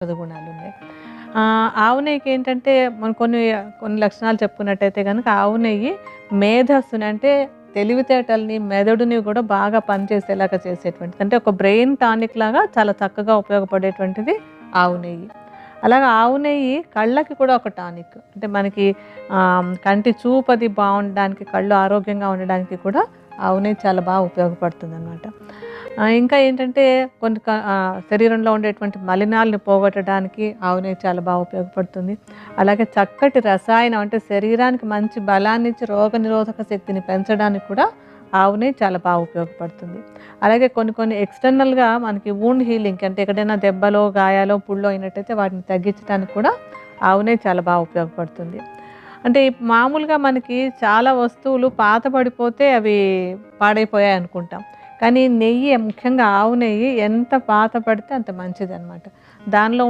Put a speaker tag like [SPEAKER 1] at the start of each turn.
[SPEAKER 1] సదుగుణాలు గుణాలు ఉన్నాయి. ఆవు నెయ్యికి ఏంటంటే మనం కొన్ని కొన్ని లక్షణాలు చెప్పుకున్నట్టయితే కనుక ఆవు నెయ్యి మేధస్సుని అంటే తెలివితేటల్ని మెదడుని కూడా బాగా పనిచేసేలాగా చేసేటువంటిది. అంటే ఒక బ్రెయిన్ టానిక్ లాగా చాలా చక్కగా ఉపయోగపడేటువంటిది ఆవు నెయ్యి. అలాగే ఆవు నెయ్యి కళ్ళకి కూడా ఒక టానిక్. అంటే మనకి కంటి చూపది బాగుండడానికి కళ్ళు ఆరోగ్యంగా ఉండడానికి కూడా ఆవు నెయ్యి చాలా బాగా ఉపయోగపడుతుంది అనమాట ఇంకా ఏంటంటే కొన్ని శరీరంలో ఉండేటువంటి మలినాలను పోగొట్టడానికి ఆవునే చాలా బాగా ఉపయోగపడుతుంది. అలాగే చక్కటి రసాయనం అంటే శరీరానికి మంచి బలాన్ని ఇచ్చి రోగ నిరోధక శక్తిని పెంచడానికి కూడా ఆవునే చాలా బాగా ఉపయోగపడుతుంది. అలాగే కొన్ని కొన్ని ఎక్స్టర్నల్గా మనకి వూండ్ హీలింగ్ అంటే ఎక్కడైనా దెబ్బలో గాయాలో పుళ్ళో అయినట్టయితే వాటిని తగ్గించడానికి కూడా ఆవునే చాలా బాగా ఉపయోగపడుతుంది. అంటే మామూలుగా మనకి చాలా వస్తువులు పాత పడిపోతే అవి పాడైపోయాయి అనుకుంటాం కానీ నెయ్యి ముఖ్యంగా ఆవు నెయ్యి ఎంత పాత పడితే అంత మంచిది అనమాట దానిలో